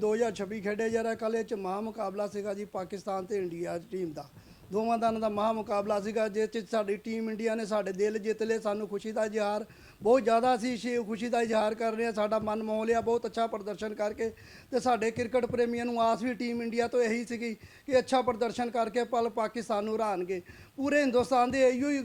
2026 ਖੇਡਿਆ ਜਾ ਰਿਹਾ ਕੱਲ ਇਹ ਚ ਮਹਾ ਮੁਕਾਬਲਾ ਸੀਗਾ ਜੀ ਪਾਕਿਸਤਾਨ ਤੇ ਇੰਡੀਆ ਟੀਮ ਦਾ। ਦੋਵਾਂ ਦਾ ਦਾ ਮਹਾ ਮੁਕਾਬਲਾ ਸੀਗਾ, ਜਿਸ ਚ ਸਾਡੀ ਟੀਮ ਇੰਡੀਆ ਨੇ ਸਾਡੇ ਦਿਲ ਜਿੱਤ ਲਏ, ਸਾਨੂੰ ਖੁਸ਼ੀ ਦਾ ਇਜ਼ਹਾਰ, ਬਹੁਤ ਜ਼ਿਆਦਾ ਅਸੀਂ ਸ਼ੇ ਖੁਸ਼ੀ ਦਾ ਇਜ਼ਹਾਰ ਕਰ ਰਹੇ ਹਾਂ, ਸਾਡਾ ਮਨ ਮੋਹ ਲਿਆ, ਬਹੁਤ ਅੱਛਾ ਪ੍ਰਦਰਸ਼ਨ ਕਰਕੇ, ਤੇ ਸਾਡੇ ਕ੍ਰਿਕਟ ਪ੍ਰੇਮੀਆਂ ਨੂੰ ਆਸ ਵੀ ਟੀਮ ਇੰਡੀਆ ਤੋਂ ਇਹੀ ਸੀਗੀ ਕਿ ਅੱਛਾ ਪ੍ਰਦਰਸ਼ਨ ਕਰਕੇ ਪਲ ਪਾਕਿਸਤਾਨ ਨੂੰ ਹਰਾਣਗੇ। ਪੂਰੇ ਹਿੰਦੁਸਤਾਨ ਦੀ ਇਹੋ ਹੀ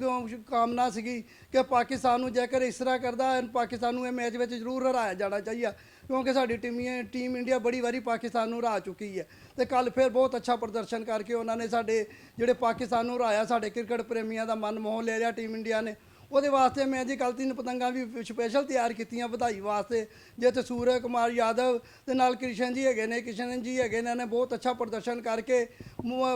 ਕਾਮਨਾ ਸੀਗੀ ਕਿ ਪਾਕਿਸਤਾਨ ਨੂੰ ਜੇਕਰ ਇਸ ਤਰ੍ਹਾਂ ਕਰਦਾ, ਪਾਕਿਸਤਾਨ ਨੂੰ ਇਹ ਮੈਚ ਵਿੱਚ ਜ਼ਰੂਰ ਹਰਾਇਆ ਜਾਣਾ ਚਾਹੀਦਾ। ਕਿਉਂਕਿ ਸਾਡੀ ਟੀਮੀਆਂ ਟੀਮ ਇੰਡੀਆ ਬੜੀ ਵਾਰੀ ਪਾਕਿਸਤਾਨ ਨੂੰ ਹਰਾ ਚੁੱਕੀ ਹੈ। ਤੇ ਕੱਲ ਫਿਰ ਬਹੁਤ ਅੱਛਾ ਪ੍ਰਦਰਸ਼ਨ ਕਰਕੇ ਉਹਨਾਂ ਨੇ ਸਾਡੇ ਜਿਹੜੇ ਪਾਕਿਸਤਾਨ ਨੂੰ ਹਰਾਇਆ, ਸਾਡੇ ਕ੍ਰਿਕਟ ਪ੍ਰੇਮੀਆਂ ਦਾ ਮਨ ਮੋਹ ਲੈ ਲਿਆ ਟੀਮ ਇੰਡੀਆ ਨੇ। ਉਹਦੇ ਵਾਸਤੇ ਮੈਂ ਜੀ ਕੱਲ੍ਹ ਤਿੰਨ ਪਤੰਗਾਂ ਵੀ ਸਪੈਸ਼ਲ ਤਿਆਰ ਕੀਤੀਆਂ ਵਧਾਈ ਵਾਸਤੇ। ਜਿੱਥੇ ਸੂਰਜ ਕੁਮਾਰ ਯਾਦਵ ਦੇ ਨਾਲ ਕ੍ਰਿਸ਼ਨ ਜੀ ਹੈਗੇ ਨੇ ਕਿਸ਼ਨ ਜੀ ਹੈਗੇ ਨੇ, ਇਹਨਾਂ ਨੇ ਬਹੁਤ ਅੱਛਾ ਪ੍ਰਦਰਸ਼ਨ ਕਰਕੇ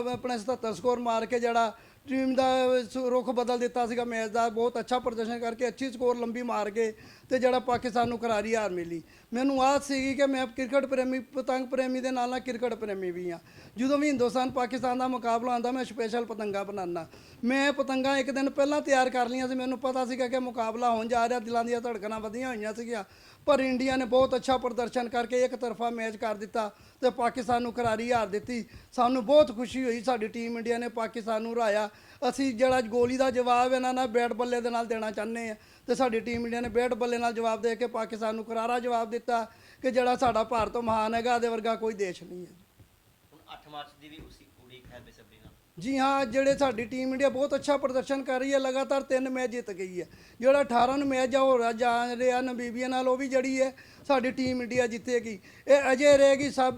ਆਪਣੇ 77 ਸਕੋਰ ਮਾਰ ਕੇ ਜਿਹੜਾ ਟੀਮ ਦਾ ਸ- ਰੁਖ ਬਦਲ ਦਿੱਤਾ ਸੀਗਾ ਮੈਚ ਦਾ, ਬਹੁਤ ਅੱਛਾ ਪ੍ਰਦਰਸ਼ਨ ਕਰਕੇ ਅੱਛੀ ਸਕੋਰ ਲੰਬੀ ਮਾਰ ਕੇ ਤੇ ਜਿਹੜਾ ਪਾਕਿਸਤਾਨ ਨੂੰ ਕਰਾਰੀ ਹਾਰ ਮਿਲੀ। ਮੈਨੂੰ ਆਸ ਸੀਗੀ ਕਿ ਮੈਂ ਕ੍ਰਿਕਟ ਪ੍ਰੇਮੀ, ਪਤੰਗ ਪ੍ਰੇਮੀ ਦੇ ਨਾਲ ਨਾਲ ਕ੍ਰਿਕਟ ਪ੍ਰੇਮੀ ਵੀ ਹਾਂ। ਜਦੋਂ ਵੀ ਹਿੰਦੁਸਤਾਨ, ਪਾਕਿਸਤਾਨ ਦਾ ਮੁਕਾਬਲਾ ਆਉਂਦਾ, ਮੈਂ ਸਪੈਸ਼ਲ ਪਤੰਗਾ ਬਣਾਉਣਾ ਮੈਂ ਪਤੰਗਾ ਇੱਕ ਦਿਨ ਪਹਿਲਾਂ ਤਿਆਰ ਕਰ ਲਈਆਂ ਸੀ। ਮੈਨੂੰ ਪਤਾ ਸੀਗਾ ਕਿ ਮੁਕਾਬਲਾ ਹੋਣ ਜਾ ਰਿਹਾ, ਦਿਲਾਂ ਦੀਆਂ ਧੜਕਣਾਂ ਵਧੀਆਂ ਹੋਈਆਂ ਸੀਗੀਆਂ। ਪਰ ਇੰਡੀਆ ਨੇ ਬਹੁਤ ਅੱਛਾ ਪ੍ਰਦਰਸ਼ਨ ਕਰਕੇ ਇੱਕ ਤਰਫਾ ਮੈਚ ਕਰ ਦਿੱਤਾ ਤੇ ਪਾਕਿਸਤਾਨ ਨੂੰ ਕਰਾਰੀ ਹਾਰ ਦਿੱਤੀ। ਸਾਨੂੰ ਬਹੁਤ ਖੁਸ਼ੀ ਹੋਈ, ਸਾਡੀ ਟੀਮ ਇੰਡੀਆ ਨੇ ਪਾਕਿਸਤਾਨ ਨੂੰ ਹਰਾਇਆ। ਅਸੀਂ ਜਿਹੜਾ ਗੋਲੀ ਦਾ ਜਵਾਬ ਇਹਨਾਂ ਨਾਲ ਬੈਟ ਬੱਲੇ ਦੇ ਨਾਲ ਦੇਣਾ ਚਾਹੁੰਦੇ ਆ ਤੇ ਸਾਡੀ ਟੀਮ ਇੰਡੀਆ ਨੇ ਬੈਟ ਬੱਲੇ ਨਾਲ ਜਵਾਬ ਦੇ ਕੇ ਪਾਕਿਸਤਾਨ ਨੂੰ ਕਰਾਰਾ ਜਵਾਬ ਦਿੱਤਾ ਕਿ ਜਿਹੜਾ ਸਾਡਾ ਭਾਰਤ ਮਹਾਨ ਹੈਗਾ ਇਹਦੇ ਵਰਗਾ ਕੋਈ ਦੇਸ਼ ਨਹੀਂ ਹੈ। ਹੁਣ 8 ਮਾਰਚ ਦੀ ਵੀ ਉਸੇ ਉਡੀਕ ਹੈ ਬੇਸਬਰੀ ਨਾਲ ਜੀ ਹਾਂ, ਜਿਹੜੇ ਸਾਡੀ ਟੀਮ ਇੰਡੀਆ ਬਹੁਤ ਅੱਛਾ ਪ੍ਰਦਰਸ਼ਨ ਕਰ ਰਹੀ ਹੈ, ਲਗਾਤਾਰ ਤਿੰਨ ਮੈਚ ਜਿੱਤ ਗਈ ਹੈ। ਜਿਹੜਾ 18 ਨੂੰ ਮੈਚ ਹੋ ਰਿਹਾ ਜਾ ਰਿਹਾ ਨਮੀਬੀਆ ਨਾਲ ਉਹ ਵੀ ਜਿਹੜੀ ਹੈ, ਸਾਡੀ ਟੀਮ ਇੰਡੀਆ ਜਿੱਤੇਗੀ। ਇਹ ਅਜੇ ਰਹੇਗੀ, ਸਭ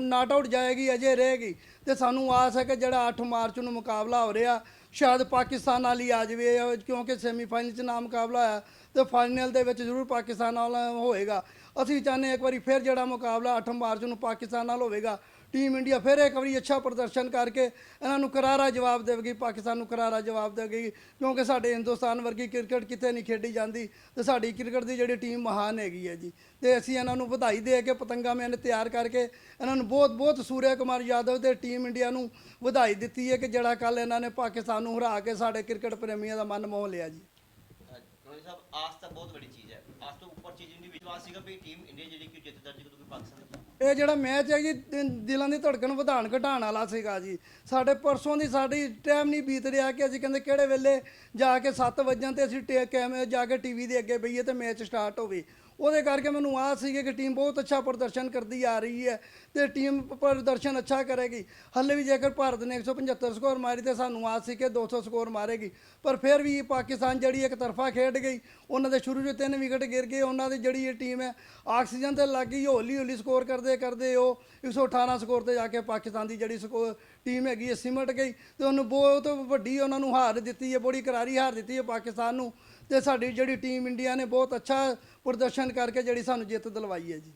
ਨਾਟ ਆਊਟ ਜਾਏਗੀ, ਅਜੇ ਰਹੇਗੀ। ਤੇ ਸਾਨੂੰ ਆਸ ਹੈ ਕਿ ਜਿਹੜਾ 8 ਮਾਰਚ ਨੂੰ ਮੁਕਾਬਲਾ ਹੋ ਰਿਹਾ, ਸ਼ਾਇਦ ਪਾਕਿਸਤਾਨ ਨਾਲ ਹੀ ਆ ਜਾਵੇ ਅਹ ਕਿਉਂਕਿ ਸੈਮੀਫਾਈਨਲ 'ਚ ਨਾ ਮੁਕਾਬਲਾ ਹੋਇਆ, ਤੇ ਫਾਈਨਲ ਦੇ ਵਿੱਚ ਜ਼ਰੂਰ ਪਾਕਿਸਤਾਨ ਨਾਲ ਹੋਏਗਾ। ਅਸੀਂ ਚਾਹੁੰਦੇ ਹਾਂ ਇੱਕ ਵਾਰੀ ਫਿਰ ਜਿਹੜਾ ਮੁਕਾਬਲਾ 8 ਮਾਰਚ ਨੂੰ ਪਾਕਿਸਤਾਨ ਨਾਲ ਹੋਵੇਗਾ ਟੀਮ ਇੰਡੀਆ ਫਿਰ ਇੱਕ ਵਾਰੀ ਅੱਛਾ ਪ੍ਰਦਰਸ਼ਨ ਕਰਕੇ ਇਹਨਾਂ ਨੂੰ ਕਰਾਰਾ ਜਵਾਬ ਦੇਵੇਗੀ, ਪਾਕਿਸਤਾਨ ਨੂੰ ਕਰਾਰਾ ਜਵਾਬ ਦੇਵੇਗੀ, ਕਿਉਂਕਿ ਸਾਡੇ ਹਿੰਦੁਸਤਾਨ ਵਰਗੀ ਕ੍ਰਿਕਟ ਕਿਤੇ ਨਹੀਂ ਖੇਡੀ ਜਾਂਦੀ ਤੇ ਸਾਡੀ ਕ੍ਰਿਕਟ ਦੀ ਜਿਹੜੀ ਟੀਮ ਮਹਾਨ ਹੈਗੀ ਹੈ ਜੀ। ਤੇ ਅਸੀਂ ਇਹਨਾਂ ਨੂੰ ਵਧਾਈ ਦੇ ਕੇ ਪਤੰਗਾ ਮੈਨ ਤਿਆਰ ਕਰਕੇ ਇਹਨਾਂ ਨੂੰ ਬਹੁਤ ਬਹੁਤ ਸੂਰਿਆ ਕੁਮਾਰ ਯਾਦਵ ਤੇ ਟੀਮ ਇੰਡੀਆ ਨੂੰ ਵਧਾਈ ਦਿੱਤੀ ਹੈ ਕਿ ਜਿਹੜਾ ਕੱਲ ਇਹਨਾਂ ਨੇ ਪਾਕਿਸਤਾਨ ਨੂੰ ਹਰਾ ਕੇ ਸਾਡੇ ਕ੍ਰਿਕਟ ਪ੍ਰੇਮੀਆਂ ਦਾ ਮਨ ਮੋਹ ਲਿਆ ਜੀ। ਸਾਹਿਬ, ਆਸ ਤਾਂ ਬਹੁਤ ਵੱਡੀ ਚੀਜ਼ ਹੈ। ਆਸ ਤੋਂ ਉੱਪਰ ਚੀਜ਼ ਨਹੀਂ ਵਿਸ਼ਵਾਸ ਸੀਗਾ ਵੀ ਟੀਮ ਇੰਡੀਆ ਜਿਹੜੀ ਕਿ ਜਿੱਤ ਦਰਜ ਕਰੂਗੀ ਇਹ ਜਿਹੜਾ ਮੈਚ ਹੈ ਜੀ ਦਿ- ਦਿਲਾਂ ਦੀ ਧੜਕਣ ਵਧਾਣ ਘਟਾਉਣ ਵਾਲਾ ਸੀਗਾ ਜੀ। ਸਾਡੇ ਪਰਸੋਂ ਦੀ ਸਾਡੀ ਟਾਈਮ ਨਹੀਂ ਬੀਤ ਰਿਹਾ ਕਿ ਅਸੀਂ ਕਹਿੰਦੇ ਕਿਹੜੇ ਵੇਲੇ ਜਾ ਕੇ 7 ਵਜਣ ਤੇ ਅਸੀਂ ਟੇ- ਕੈਮਰੇ ਜਾ ਕੇ ਟੀਵੀ ਦੇ ਅੱਗੇ ਬਈਏ ਤੇ ਮੈਚ ਸਟਾਰਟ ਹੋਵੇ ਉਹਦੇ ਕਰਕੇ ਮੈਨੂੰ ਆਸ ਸੀਗੀ ਕਿ ਟੀਮ ਬਹੁਤ ਅੱਛਾ ਪ੍ਰਦਰਸ਼ਨ ਕਰਦੀ ਆ ਰਹੀ ਹੈ ਤੇ ਟੀਮ ਪ੍ਰਦਰਸ਼ਨ ਅੱਛਾ ਕਰੇਗੀ। ਹੱਲੇ ਵੀ ਜੇਕਰ ਭਾਰਤ ਨੇ 175 ਸਕੋਰ ਮਾਰੀ ਤੇ ਸਾਨੂੰ ਆਸ ਸੀ ਕਿ 200 ਸਕੋਰ ਮਾਰੇਗੀ। ਪਰ ਫਿਰ ਵੀ ਪਾਕਿਸਤਾਨ ਜਿਹੜੀ ਇੱਕ ਤਰਫਾ ਖੇਡ ਗਈ, ਉਹਨਾਂ ਦੇ ਸ਼ੁਰੂ 'ਚ ਤਿੰਨ ਵਿਕਟ ਗਿਰ ਗਏ, ਉਹਨਾਂ ਦੀ ਜਿਹੜੀ ਇਹ ਟੀਮ ਹੈ, ਆਕਸੀਜਨ ਤੇ ਲੱਗ ਗਈ ਹੌਲੀ ਹੌਲੀ ਸਕੋਰ ਕਰਦੇ ਕਰਦੇ ਉਹ 118 ਸਕੋਰ ਤੇ ਜਾ ਕੇ ਪਾਕਿਸਤਾਨ ਦੀ ਜਿਹੜੀ ਸਕੋਰ ਟੀਮ ਹੈਗੀ ਹੈ, ਸਿਮਟ ਗਈ ਤੇ ਉਹਨੂੰ ਬਹੁਤ ਵੱਡੀ ਉਹਨਾਂ ਨੂੰ ਹਾਰ ਦਿੱਤੀ ਹੈ, ਬੜੀ ਕਰਾਰੀ ਹਾਰ ਦਿੱਤੀ ਹੈ ਪਾਕਿਸਤਾਨ ਨੂੰ। ਤੇ ਸਾਡੀ ਜਿਹੜੀ ਟੀਮ ਇੰਡੀਆ ਨੇ ਬਹੁਤ ਅੱਛਾ ਪ੍ਰਦਰਸ਼ਨ ਕਰਕੇ ਜਿਹੜੀ ਸਾਨੂੰ ਜਿੱਤ ਦਿਲਵਾਈ ਹੈ ਜੀ।